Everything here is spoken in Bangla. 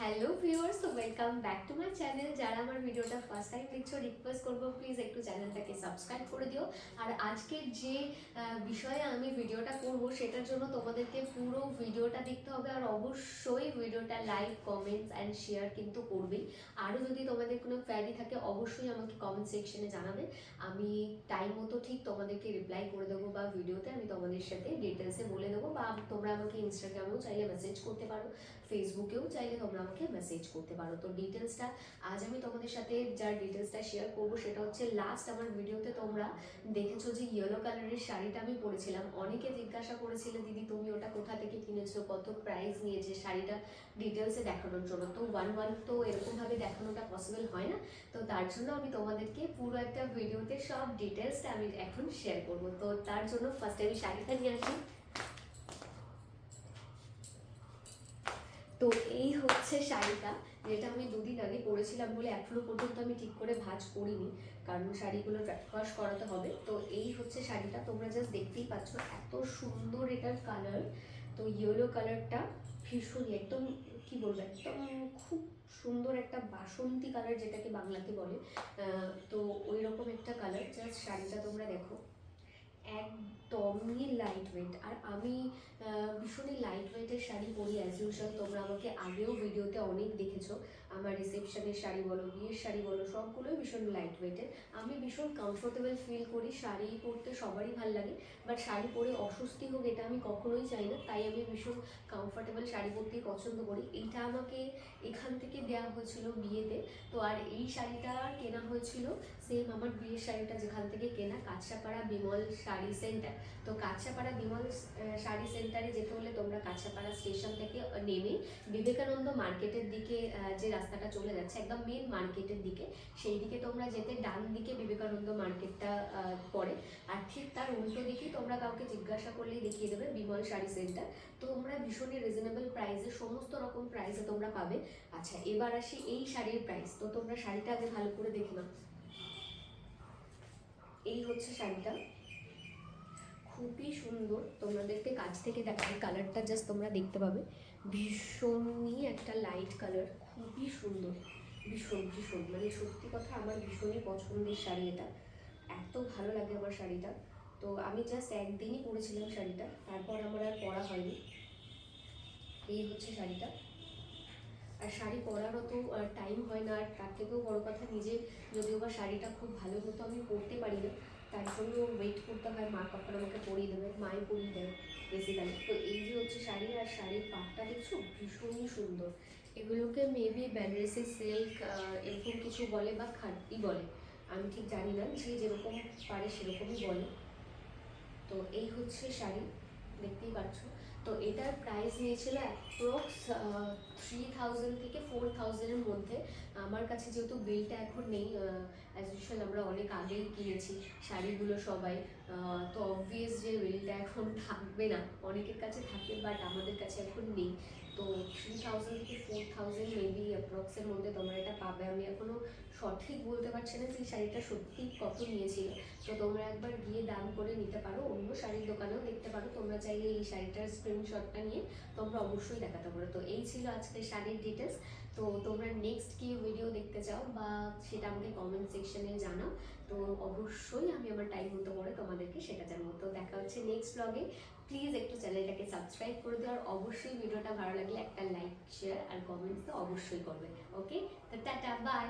Hello viewers welcome back to my channel যারা আমার ভিডিওটা ফার্স্ট টাইম দেখছ রিকোয়েস্ট করব প্লিজ একটু চ্যানেলটাকে সাবস্ক্রাইব করে দিও। আর আজকের যে বিষয়ে আমি ভিডিওটা করব, সেটার জন্য তোমাদেরকে পুরো ভিডিওটা দেখতে হবে। আর অবশ্যই ভিডিওটা লাইক কমেন্টস অ্যান্ড শেয়ার কিন্তু করবেই। আরও যদি তোমাদের কোনো কোয়ারি থাকে, অবশ্যই আমাকে কমেন্ট সেকশনে জানাবে। আমি টাইম মতো ঠিক তোমাদেরকে রিপ্লাই করে দেবো বা ভিডিওতে আমি তোমাদের সাথে ডিটেলসে বলে দেবো। বা তোমরা আমাকে ইনস্টাগ্রামেও চাইলে মেসেজ করতে পারো ফেসবুকেও চাইলে তোমরা আমাকে মেসেজ করতে পারো। তো ডিটেলসটা আজ আমি তোমাদের সাথে যার ডিটেলসটা শেয়ার করব, সেটা হচ্ছে লাস্ট আমার ভিডিওতে তোমরা দেখেছ যে ইয়েলো কালারের শাড়িটা আমি পরেছিলাম। অনেকে জিজ্ঞাসা করেছিলে, দিদি, তুমি ওটা কোথা থেকে কিনেছো? কত প্রাইস নিয়েছে? শাড়িটা ডিটেলসে দেখানোর জন্য। তো ওয়ান ওয়ান তো এরকমভাবে দেখানোটা পসিবল হয় না। তো তার জন্য আমি তোমাদেরকে পুরো একটা ভিডিওতে সব ডিটেলসটা আমি এখন শেয়ার করব। তো তার জন্য ফার্স্ট আমি শাড়িটা নিয়ে আসি। তো এই হচ্ছে শাড়িটা, যেটা আমি দুদিন আগে পরেছিলাম বলে এখনও পর্যন্ত আমি ঠিক করে ভাজ করিনি, কারণ শাড়িগুলো ওয়াশ করাতে হবে। তো এই হচ্ছে শাড়িটা, তোমরা জাস্ট দেখতেই পাচ্ছ এত সুন্দর এটার কালার তো ইয়েলো কালারটা ভীষণই একদম কি বলব, একদম খুব সুন্দর একটা বাসন্তী কালার যেটাকে বাংলাতে বলে। তো ওই রকম একটা কালার জাস্ট শাড়িটা তোমরা দেখো। একদমই লাইট ওয়েট আর আমি ভীষণই লাইট ওয়েটের শাড়ি পরি অ্যাজ ইউজুয়াল তোমরা আমাকে আগেও ভিডিওতে অনেক দেখেছ। আমার রিসেপশনের শাড়ি বলো, বিয়ের শাড়ি বলো, সবগুলোই ভীষণ লাইট ওয়েটের আমি ভীষণ কমফোর্টেবল ফিল করি, শাড়ি পরতে সবারই ভালো লাগে। বাট শাড়ি পরে অস্বস্তি হোক, এটা আমি কখনোই চাই না। তাই আমি ভীষণ কমফোর্টেবল শাড়ি পরতেই পছন্দ করি। এইটা আমাকে এখান থেকে দেওয়া হয়েছিল বিয়েতে। তো আর এই শাড়িটা কেনা হয়েছিল সেম আমার বিয়ের শাড়িটা যেখান থেকে কেনা কাছাপাড়া বিমল শাড়ি সেন্টার তো কাছাপাড়া বিমল শাড়ি সেন্টারে যেতে হলে তোমরা কাছাপাড়া স্টেশন থেকে নেমে বিবেকানন্দ মার্কেটের দিকে যে রাস্তাটা চলে যাচ্ছে, একদম মেন মার্কেটের দিকে সেই দিকে তোমরা যেতে ডান দিকে বিবেকানন্দ মার্কেটটা পড়ে। আর ঠিক তার উল্টো দিকে তোমরা কাউকে জিজ্ঞাসা করলেই দেখিয়ে দেবে বিমল শাড়ি সেন্টার। তোমরা ভীষণই রিজনেবল প্রাইসে সমস্ত রকম প্রাইসে তোমরা পাবে। আচ্ছা এবার আসি এই শাড়ির প্রাইস তো তোমরা শাড়িটা আগে ভালো করে দেখে নাও। এই হচ্ছে শাড়িটা। খুবই সুন্দর। তোমাদেরকে কাছ থেকে দেখাই কালারটা জাস্ট তোমরা দেখতে পাবে। ভীষণই একটা লাইট কালার খুবই সুন্দর। ভীষণ ভীষণ। মানে সত্যি কথা আমার ভীষণই পছন্দের শাড়ি এটা। এত ভালো লাগে আমার শাড়িটা। তো আমি জাস্ট একদিনই পরেছিলাম শাড়িটা, তারপর আমার আর পরা হয়নি। এই হচ্ছে শাড়িটা। আর শাড়ি পরারও তো টাইম হয় না, আর তার থেকেও বড়ো কথা, নিজে যদিও বা শাড়িটা খুব ভালো মতো আমি পরতে পারি না তার জন্য ওয়েট করতে হয় মা কখন আমাকে পরিয়ে দেবে, মাই পরিয়ে দেয় বেসিক্যালি তো এই যে হচ্ছে শাড়ি আর শাড়ির পাটটা দেখছ ভীষণই সুন্দর। এগুলোকে মেবি বেনারসি সিল্ক এরকম কিছু বলে বা খাটি বলে, আমি ঠিক জানি না, যে যেরকম পারে সেরকমই বলে। তো এই হচ্ছে শাড়ি। দেখতেই পাচ্ছ তো এটার প্রাইস নিয়েছিল অ্যাপ্রক্স থ্রি থাউজেন্ড থেকে ফোর থাউজেন্ডের মধ্যে। আমার কাছে যেহেতু বিলটা এখন নেই অ্যাজ ইউজুয়াল আমরা অনেক আগেই কিনেছি শাড়িগুলো সবাই। তো অবভিয়াস যে বিলটা এখন থাকবে না। অনেকের কাছে থাকে বাট আমাদের কাছে এখন নেই। তো থ্রি থাউজেন্ড থেকে ফোর থাউজেন্ড মেবি অ্যাপ্রক্সের মধ্যে তোমরা এটা পাবে। আমি এখনও সঠিক বলতে পারছি না যে শাড়িটা সত্যি কত নিয়েছিল। তো তোমরা একবার গিয়ে দাম করে নিতে পারো। অন্য শাড়ির দোকানেও দেখতে পারো। তোমরা চাইলে এই শাড়িটার স্ক্রিনশটটা নিয়ে তোমরা অবশ্যই দেখাতে পারো। তো এই ছিল আজকে শাড়ির ডিটেলস তো তোমরা নেক্সট কি ভিডিও দেখতে চাও বা সেটা আমাকে কমেন্ট সেকশনে জানাও। তো অবশ্যই আমি আমার টাইম মতো করে তোমাদেরকে সেটা জানাব। তো দেখা হচ্ছে নেক্সট ব্লগে প্লিজ একটু চ্যানেলটাকে সাবস্ক্রাইব করে দিও আর অবশ্যই ভিডিওটা ভালো লাগলে একটা লাইক শেয়ার আর কমেন্টস তো অবশ্যই করবে। ওকে তো টাটা বাই